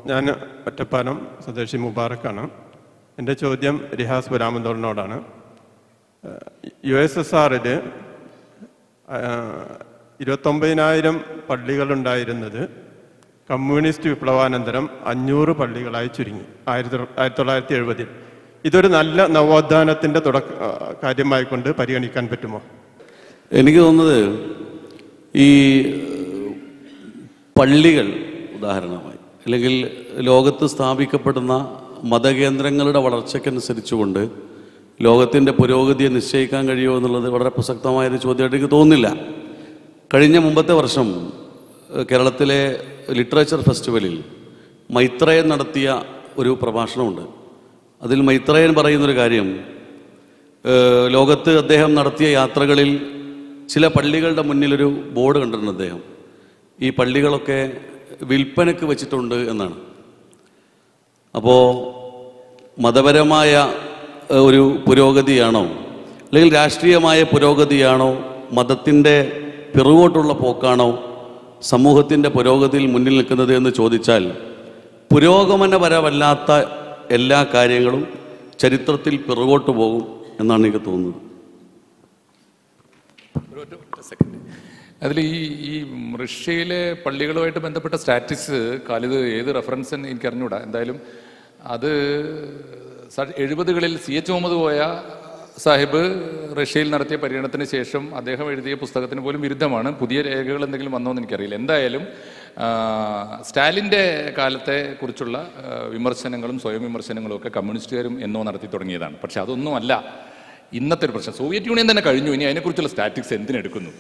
ഞാൻ ഒറ്റപ്പാലം സ്വദേശി മുബാറക്കാണ്. എന്റെ ചോദ്യം റിഹാസ് പുരാമന്തോളിനോടാണ് യു എസ് എസ് ആറിൽ ഇരുപത്തൊമ്പതിനായിരം പള്ളികളുണ്ടായിരുന്നത് കമ്മ്യൂണിസ്റ്റ് വിപ്ലവാനന്തരം അഞ്ഞൂറ് പള്ളികളായി ചുരുങ്ങി. ആയിരത്തി ആയിരത്തി തൊള്ളായിരത്തി എഴുപതിൽ. ഇതൊരു നല്ല നവോത്ഥാനത്തിന്റെ തുടക്ക കാര്യമായിക്കൊണ്ട് പരിഗണിക്കാൻ പറ്റുമോ? എനിക്ക് തോന്നുന്നത് ഈ പള്ളികൾ ഉദാഹരണമായി അല്ലെങ്കിൽ ലോകത്ത് സ്ഥാപിക്കപ്പെടുന്ന മതകേന്ദ്രങ്ങളുടെ വളർച്ചയ്ക്കനുസരിച്ചുകൊണ്ട് ലോകത്തിന്റെ പുരോഗതിയെ നിശ്ചയിക്കാൻ കഴിയുമോ എന്നുള്ളത് വളരെ പ്രസക്തമായൊരു ചോദ്യമായിട്ട് എനിക്ക് തോന്നുന്നില്ല. കഴിഞ്ഞ മുമ്പത്തെ വർഷം കേരളത്തിലെ ലിറ്ററേച്ചർ ഫെസ്റ്റിവലിൽ മൈത്രേയൻ നടത്തിയ ഒരു പ്രഭാഷണമുണ്ട്. അതിൽ മൈത്രേയൻ പറയുന്നൊരു കാര്യം ലോകത്ത് അദ്ദേഹം നടത്തിയ യാത്രകളിൽ ചില പള്ളികളുടെ മുന്നിലൊരു ബോർഡ് കണ്ടിട്ടുണ്ട് അദ്ദേഹം. ഈ പള്ളികളൊക്കെ വിൽപ്പനയ്ക്ക് വെച്ചിട്ടുണ്ട് എന്നാണ്. അപ്പോൾ മതപരമായ ഒരു പുരോഗതിയാണോ അല്ലെങ്കിൽ രാഷ്ട്രീയമായ പുരോഗതിയാണോ മതത്തിന്റെ പിറകോട്ടുള്ള പോക്കാണോ സമൂഹത്തിന്റെ പുരോഗതിയിൽ മുന്നിൽ നിൽക്കുന്നത് എന്ന് ചോദിച്ചാൽ പുരോഗമനപരമല്ലാത്ത എല്ലാ കാര്യങ്ങളും ചരിത്രത്തിൽ പിറകോട്ട് പോകും എന്നാണ് എനിക്ക് തോന്നുന്നത്. അതിൽ ഈ ഈ റഷ്യയിലെ പള്ളികളുമായിട്ട് ബന്ധപ്പെട്ട സ്റ്റാറ്റിസ് കാലിത് ഏത് റെഫറൻസ് എനിക്ക് അറിഞ്ഞൂടാ എന്തായാലും അത് എഴുപതുകളിൽ സി എച്ച് മുഹമ്മദ് പോയ സാഹിബ് റഷ്യയിൽ നടത്തിയ പര്യടനത്തിന് ശേഷം അദ്ദേഹം എഴുതിയ പുസ്തകത്തിന് പോലും വിരുദ്ധമാണ്. പുതിയ രേഖകൾ എന്തെങ്കിലും വന്നോ എന്ന് എനിക്കറിയില്ല. എന്തായാലും സ്റ്റാലിന്റെ കാലത്തെ കുറിച്ചുള്ള വിമർശനങ്ങളും സ്വയം വിമർശനങ്ങളും ഒക്കെ കമ്മ്യൂണിസ്റ്റുകാരും എന്നോ നടത്തി തുടങ്ങിയതാണ്. പക്ഷെ അതൊന്നുമല്ല. ഇന്നത്തെ ഒരു പ്രശ്നം. സോവിയറ്റ് യൂണിയൻ തന്നെ കഴിഞ്ഞു. ഇനി അതിനെക്കുറിച്ചുള്ള സ്റ്റാറ്റിക്സ് എന്തിനെടുക്കുന്നു?